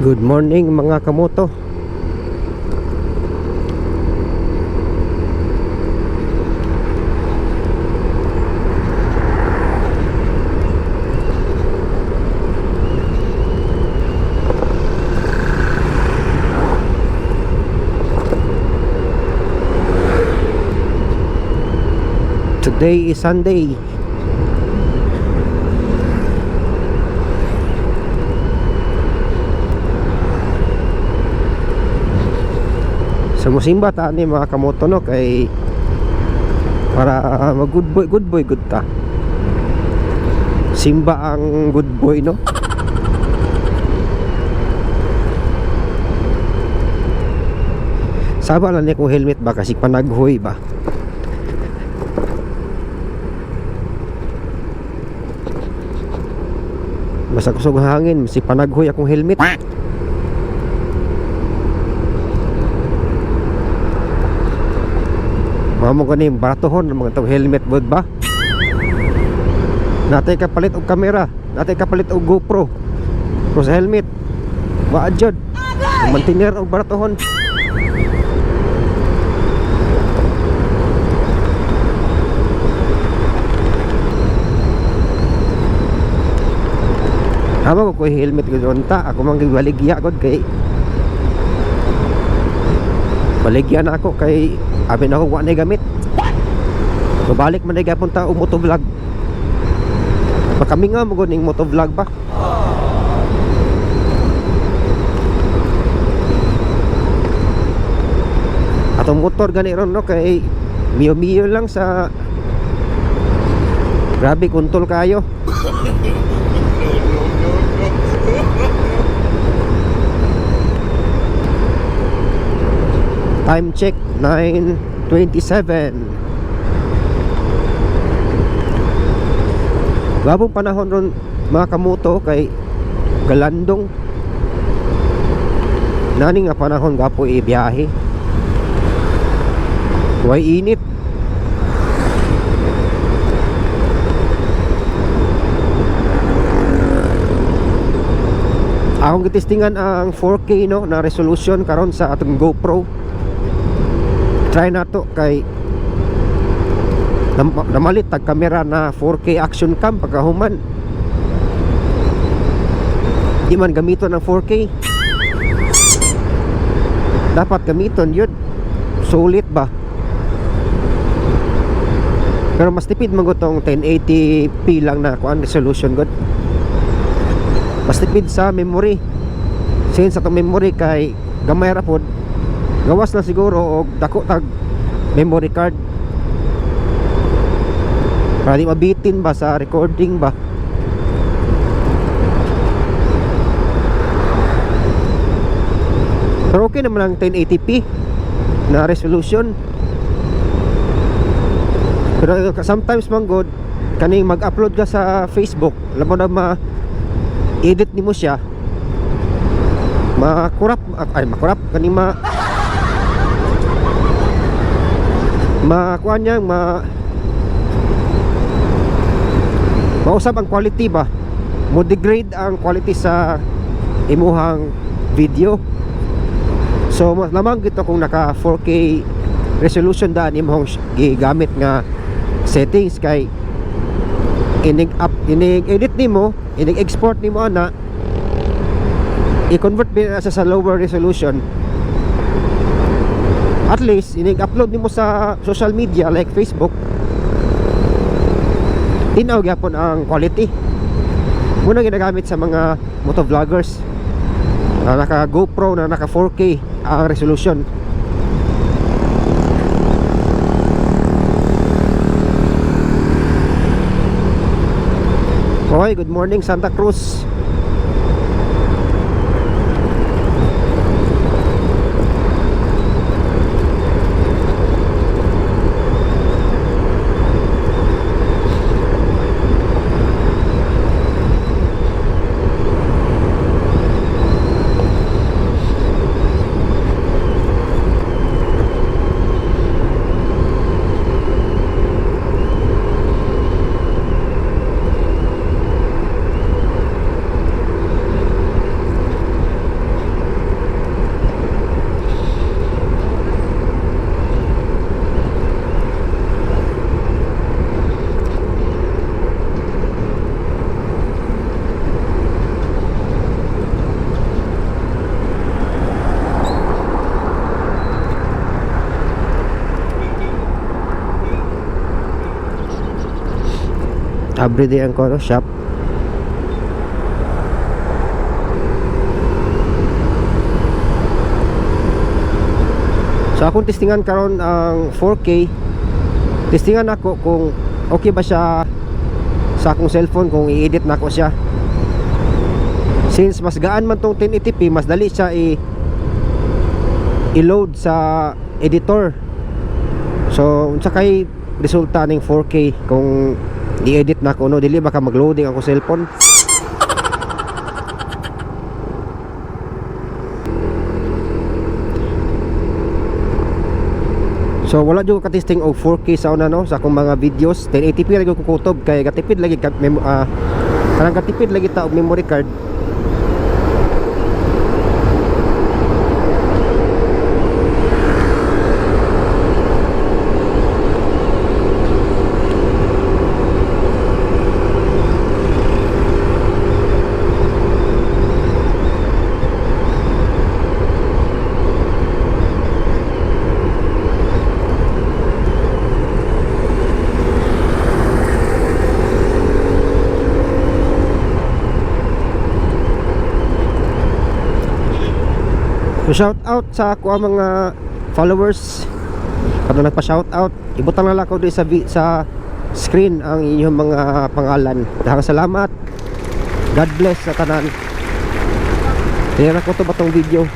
Good morning mga kamoto. Today is Sunday sa musimba ta ni mga kamoto no kay para uh, mag good boy good boy good ta. Simba ang good boy no? Saba lang niya kung helmet ba kasi panaghoy ba? Basta kusog hangin, si panaghoy akong helmet. Mamo ko ni baratohon mga tong helmet bod ba? Natay kapalit og kamera, natay kapalit og GoPro. Pro sa helmet. Wa jud. Og baratohon. Amo ko helmet ko unta, ako mang gibaligya gud kay Baligya na ako kay abi na ako wa na gamit. Babalik man na gyapon ta og motovlog. Makami nga mo ning motovlog ba? Atong motor gani ron no kay miyo miyo lang sa Grabe kuntol kayo. Time check 9.27 Gabong panahon ron mga kamuto kay Galandong. Nani nga panahon gapo ibiyahe Way init. Akong gitistingan ang 4K no na resolution karon sa atong GoPro try na to kay nam namalit tag kamera na 4K action cam pagkahuman. Di man gamiton ng 4K dapat gamiton yun. Sulit ba? Pero mas tipid man ko tong 1080p lang na kuan resolution god mas tipid sa memory. Since sa itong memory kay gamay ra pod gawas na siguro og dako tag memory card. Para di mabitin ba sa recording ba? Pero okay naman ang 1080p na resolution. Pero sometimes man god kaning mag-upload ka sa Facebook alam mo na ma edit nimo siya. Makurap ay makurap kaning ma makuha niya ma mausap ang quality ba? Mo degrade ang quality sa imuhang video. So mas lamang gito kung naka 4K resolution daan imong gigamit nga settings kay inig up inig edit nimo inig export nimo ana i-convert sa sa lower resolution at least inig-upload nimo sa social media like Facebook. Tinaw gyapon ang quality. Muna ginagamit sa mga motovloggers na naka GoPro na naka 4K ang resolution. Okay, good morning Santa Cruz Di ang kono shop. So akong testingan karon ang 4K. Testingan ako kung okay ba siya sa akong cellphone kung i-edit na ako siya. Since mas gaan man tong 1080p, mas dali siya i i-load sa editor. So, unsa kay resulta ning 4K kung i-edit na ko no? Dili baka mag-loading ako cellphone. So wala jud ko ka-testing og 4K sa una no? Sa akong mga videos. 1080p lagi ko kutob kay katipid lagi ka mem ah, kanang katipid lagi ta og memory card So shout out sa ako mga followers. Kano nagpa shout out. Ibutang na lang ako doon sa, sa screen ang inyong mga pangalan. Dahang salamat. God bless sa tanan. Tingnan ko to ba tong video